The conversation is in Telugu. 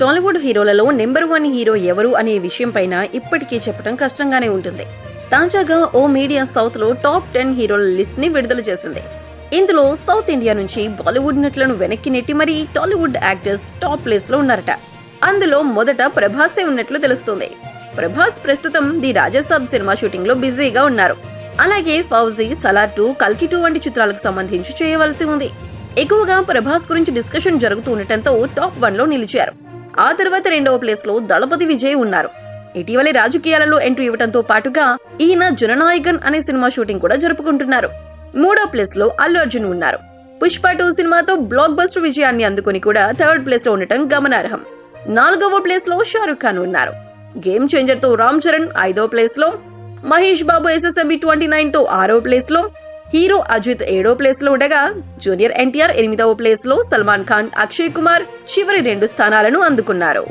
టాలీవుడ్ హీరోలలో నెంబర్ వన్ హీరో ఎవరు అనే విషయంపైన ఇప్పటికీ చెప్పడం కష్టంగానే ఉంటుంది. తాజాగా ఓ మీడియా సౌత్లో టాప్ టెన్ హీరోల లిస్ట్ని విడుదల చేసింది. ఇందులో సౌత్ ఇండియా నుంచి బాలీవుడ్ నటులను వెనక్కి నెట్టి మరీ టాలీవుడ్ యాక్టర్స్ టాప్ ప్లేస్లో ఉన్నారట. అందులో మొదట ప్రభాసే ఉన్నట్లు తెలుస్తుంది. ప్రభాస్ ప్రస్తుతం ది రాజాసాబ్ సినిమా షూటింగ్లో బిజీగా ఉన్నారు. అలాగే ఫౌజీ సలార్ టూ కల్కి టూ వంటి చిత్రాలకు సంబంధించి చేయవలసి ఉంది. ఎక్కువగా ప్రభాస్ గురించి డిస్కషన్ జరుగుతూ ఉండటంతో టాప్ వన్లో నిలిచారు. ఆ తర్వాత రెండవ ప్లేస్లో దళపతి విజయ్ ఉన్నారు. ఇటీవలే రాజకీయాలలో ఎంట్రీ ఇవ్వడంతో పాటుగా ఈయన జననాయకన్ అనే సినిమా షూటింగ్ కూడా జరుపుకుంటున్నారు. మూడో ప్లేస్లో అల్లు అర్జున్ ఉన్నారు. పుష్ప టూ సినిమాతో బ్లాక్ బస్టర్ విజయాన్ని అందుకుని కూడా థర్డ్ ప్లేస్లో ఉండటం గమనార్హం. నాలుగవ ప్లేస్లో షారుఖ్ ఖాన్ ఉన్నారు. గేమ్ చేంజర్తో రామ్ చరణ్ ఐదో ప్లేస్లో మహేష్ బాబు ఎస్ఎస్ఎంబి ట్వంటీ నైన్తో ఆరో ప్లేస్లో హీరో అజిత్ ఏడో ప్లేస్లో ఉండగా జూనియర్ ఎన్టీఆర్ ఎనిమిదవ ప్లేస్లో సల్మాన్ ఖాన్ అక్షయ్ కుమార్ చివరి రెండు స్థానాలను అందుకున్నారు.